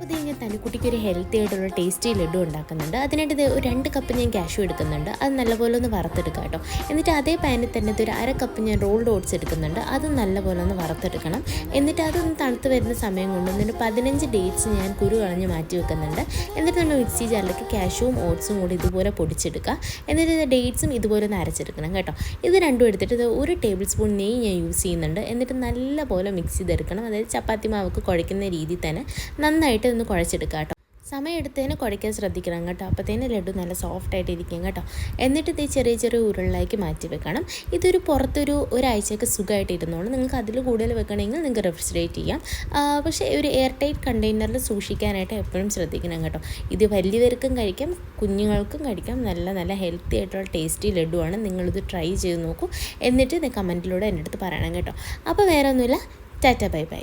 അപ്പോൾ ഇത് തനിക്കുട്ടിക്ക് ഒരു ഹെൽത്തി ആയിട്ടുള്ള ടേസ്റ്റി ലഡു ഉണ്ടാക്കുന്നുണ്ട്. അതിനായിട്ട് ഒരു രണ്ട് കപ്പ് ഞാൻ ക്യാഷു എടുക്കുന്നുണ്ട്. അത് നല്ലപോലെ ഒന്ന് വറുത്തെടുക്കുക കേട്ടോ. എന്നിട്ട് അതേ പാനിൽ തന്നെ ഒരു അര കപ്പ് ഞാൻ റോൾഡ് ഓട്സ് എടുക്കുന്നുണ്ട്. അത് നല്ലപോലെ ഒന്ന് വറുത്തെടുക്കണം. എന്നിട്ട് അതൊന്ന് തണുത്ത് വരുന്ന സമയം കൊണ്ട് എന്നിട്ട് പതിനഞ്ച് ഡേറ്റ്സ് ഞാൻ കുരു കളഞ്ഞ് മാറ്റി വെക്കുന്നുണ്ട്. എന്നിട്ട് നമ്മൾ മിക്സി ജാറിലേക്ക് കാഷ്യൂവും ഓട്സും കൂടി ഇതുപോലെ പൊടിച്ചെടുക്കുക. എന്നിട്ട് ഡേറ്റ്സും ഇതുപോലെ ഒന്ന് അരച്ചെടുക്കണം കേട്ടോ. ഇത് രണ്ടും എടുത്തിട്ട് ഒരു ടേബിൾ സ്പൂൺ നെയ്യ് ഞാൻ യൂസ് ചെയ്യുന്നുണ്ട്. എന്നിട്ട് നല്ലപോലെ മിക്സ് ചെയ്തെടുക്കണം. അതായത് ചപ്പാത്തി മാവൊക്കെ കുഴയ്ക്കുന്ന രീതിയിൽ തന്നെ നന്നായിട്ട് ഒന്ന് കുഴച്ചെടുക്കുക കേട്ടോ. സമയം എടുത്തതിന് കുഴയ്ക്കാൻ ശ്രദ്ധിക്കണം കേട്ടോ. അപ്പോഴത്തേന് ലഡു നല്ല സോഫ്റ്റ് ആയിട്ട് ഇരിക്കും കേട്ടോ. എന്നിട്ട് ഇത് ചെറിയ ചെറിയ ഉരുളിലേക്ക് മാറ്റി വെക്കണം. ഇതൊരു പുറത്തൊരു ഒരാഴ്ചയൊക്കെ സുഖമായിട്ട് ഇരുന്നോളൂ. നിങ്ങൾക്ക് അതിൽ കൂടുതൽ വെക്കണമെങ്കിൽ നിങ്ങൾക്ക് റെഫ്രിജറേറ്റ് ചെയ്യാം. പക്ഷേ ഒരു എയർ ടൈറ്റ് കണ്ടെയ്നറിൽ സൂക്ഷിക്കാനായിട്ട് എപ്പോഴും ശ്രദ്ധിക്കണം കേട്ടോ. ഇത് വലിയവർക്കും കഴിക്കാം കുഞ്ഞുങ്ങൾക്കും കഴിക്കാം. നല്ല നല്ല ഹെൽത്തി ആയിട്ടുള്ള ടേസ്റ്റി ലഡുവാണ്. നിങ്ങളിത് ട്രൈ ചെയ്ത് നോക്കൂ. എന്നിട്ട് കമന്റിലൂടെ എന്റെ അടുത്ത് പറയണം കേട്ടോ. അപ്പോൾ വേറെ ഒന്നുമില്ല ടാറ്റ ബൈ ബൈ.